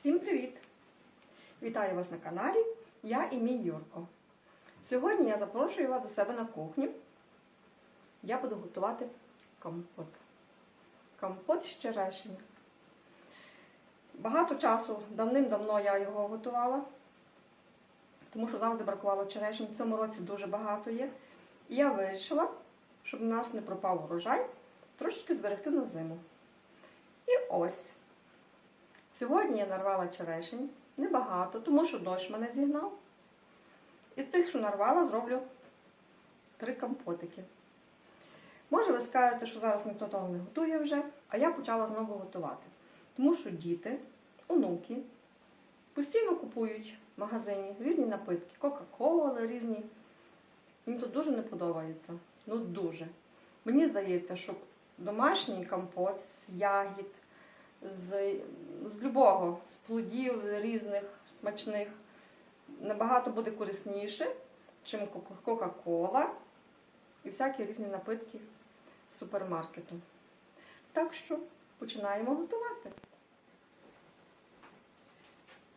Всім привіт! Вітаю вас на каналі. Я і мій Юрко. Сьогодні я запрошую вас до себе на кухню. Я буду готувати компот. Компот з черешень. Багато часу, давним-давно я його готувала, тому що завжди бракувало черешень. В цьому році дуже багато є. І я вирішила, щоб у нас не пропав урожай, трошечки зберегти на зиму. І ось. Сьогодні я нарвала черешень. Небагато, тому що дощ мене зігнав. Із тих, що нарвала, зроблю три компотики. Може, ви скажете, що зараз ніхто того не готує вже, а я почала знову готувати. Тому що діти, онуки постійно купують в магазині різні напитки, Кока-Кола різні. Мені тут дуже не подобається. Ну дуже. Мені здається, що домашній компот з ягід, з, з любого, з плодів різних смачних, набагато буде корисніше, чим Кока-Кола і всякі різні напитки супермаркету. Так що починаємо готувати.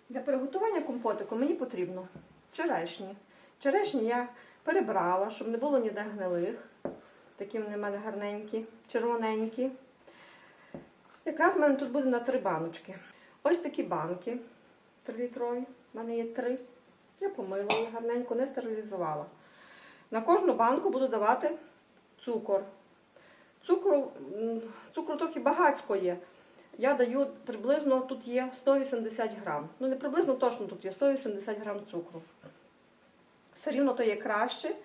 Для приготування компотику мені потрібно черешні. Черешні я перебрала, щоб не було ніде гнилих. Такі вони в мене гарненькі, червоненькі. Якраз в мене тут буде на три баночки. Ось такі банки 3-літрові. У мене є три. Я помила гарненько, не стерилізувала. На кожну банку буду давати цукор. Цукру, цукру трохи багатсько є. Я даю приблизно тут є 180 грам. Ну, не приблизно точно тут є 180 грам цукру. Все рівно то є краще,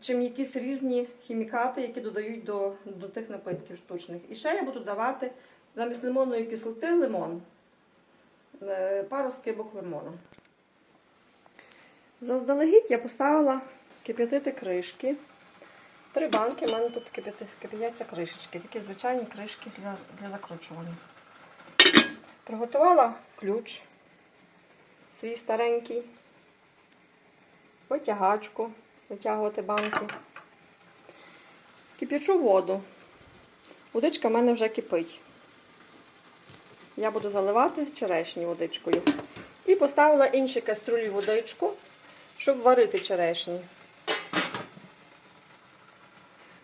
чим якісь різні хімікати, які додають до, до тих напитків штучних. І ще я буду давати замість лимонної кислоти лимон. Е, Пару скибок лимону. Заздалегідь я поставила кип'ятити кришки. Три банки, в мене тут кип'яться кришечки, такі звичайні кришки для, для закручування. Приготувала ключ свій старенький, витягачку, витягувати банки. Кип'ячу воду. Водичка в мене вже кипить. Я буду заливати черешні водичкою. І поставила інші каструлі водичку, щоб варити черешні.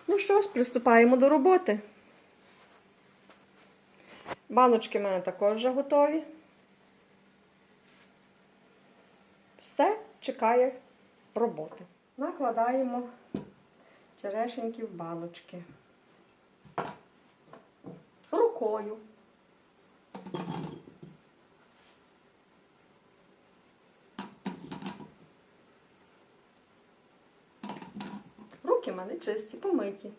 Ну що ж, приступаємо до роботи. Баночки в мене також вже готові. Все чекає роботи. Накладаємо черешеньки в баночки. Рукою. Руки мене чисті, помиті.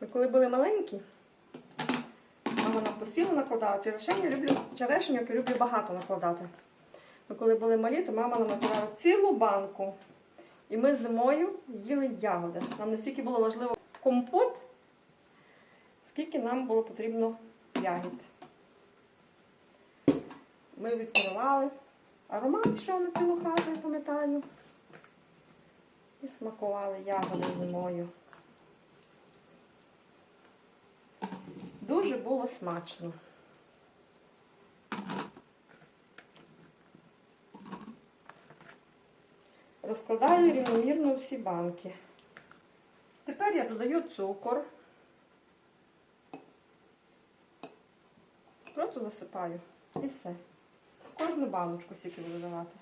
Ми коли були маленькі, постійно накладала. Черешень я люблю, черешеньок я люблю багато накладати. Ми коли були малі, то мама нам накладала цілу банку. І ми зимою їли ягоди. Нам настільки було важливо компот, скільки нам було потрібно ягід. Ми відкривали. Аромат йшов на цілу хату, я пам'ятаю. І смакували ягоди зимою. Дуже було смачно. Розкладаю рівномірно всі банки. Тепер я додаю цукор. Просто засипаю. І все. Кожну баночку стільки буду давати.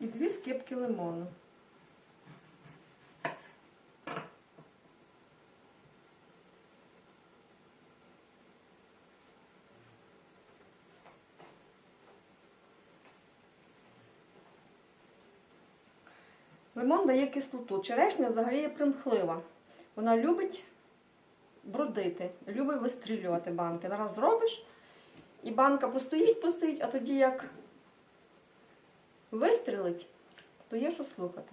І дві скипки лимону. Лимон дає кислоту. Черешня взагалі є примхлива. Вона любить бродити, любить вистрілювати банки. Нараз зробиш, і банка постоїть, постоїть, а тоді як вистрілить, то є що слухати.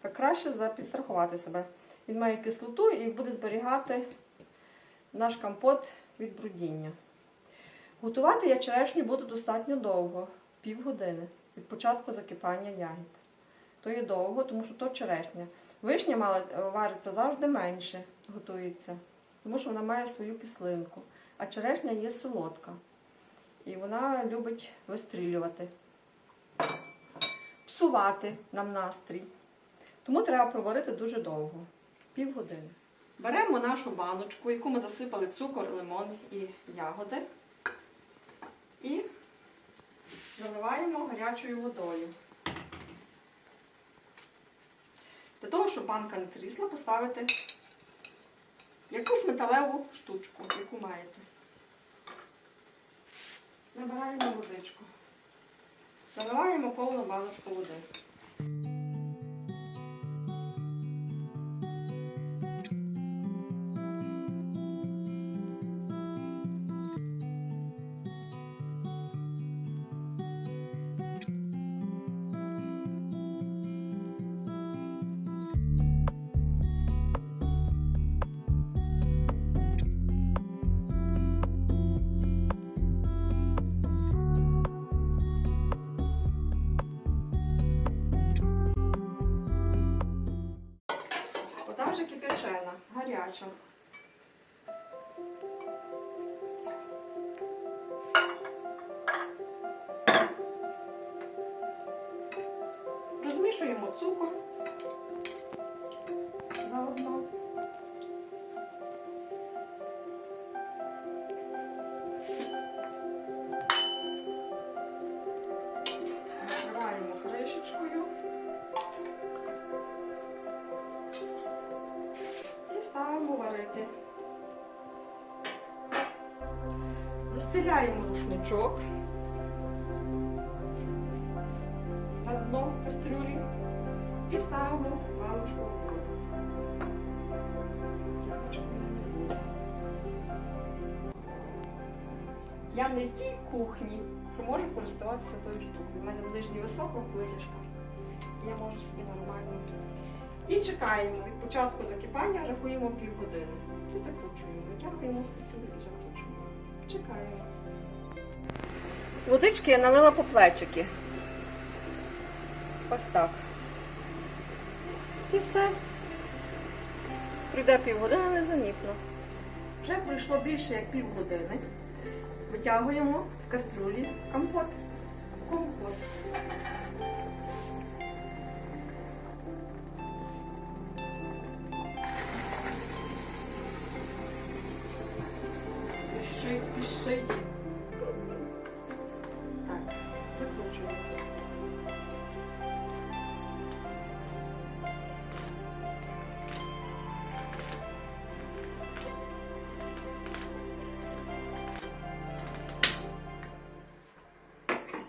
Так краще за- підстрахувати себе. Він має кислоту і буде зберігати наш компот від брудіння. Готувати я черешню буду достатньо довго, півгодини. від початку закипання ягід. То є довго, тому що то черешня. Вишня е, вариться завжди менше, готується, тому що вона має свою кислинку. А черешня є солодка. І вона любить вистрілювати, псувати нам настрій. Тому треба проварити дуже довго, півгодини. Беремо нашу баночку, яку ми засипали цукор, лимон і ягоди, і заливаємо гарячою водою. Для того, щоб банка не трісла, поставити якусь металеву штучку, яку маєте. Набираємо водичку. Заливаємо повну баночку води. Вода кипячена, гаряча. Розмішуємо цукор Застеляємо рушничок на дно кастрюлі і ставимо паличку в воду. Я не в тій кухні, що можу користуватися тою штукою. У мене в нижній високо витяжка. Я можу собі нормально. І чекаємо від початку закипання, рахуємо півгодини. І закручуємо. Витягуємо з і закручуємо. Чекаємо. Водички я налила по плечики. Ось так. І все. Прийде півгодини незамітно. Вже пройшло більше як півгодини. Витягуємо з каструлі компот. Компот. Пішить, пішить. Так, викручуємо.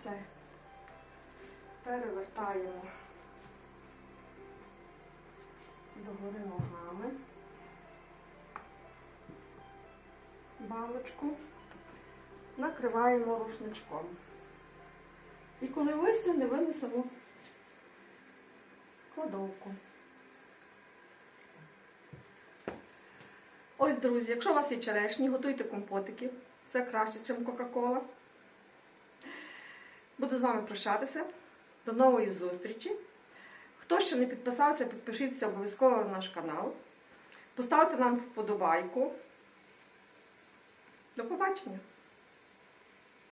Все. Перевертаємо догори ногами. Баночку, накриваємо рушничком. І коли вистигне, винесемо кладовку. Ось, друзі, якщо у вас є черешні, готуйте компотики. Це краще, ніж Кока-Кола. Буду з вами прощатися. До нової зустрічі. Хто ще не підписався, підпишіться обов'язково на наш канал. Поставте нам вподобайку. До побачення!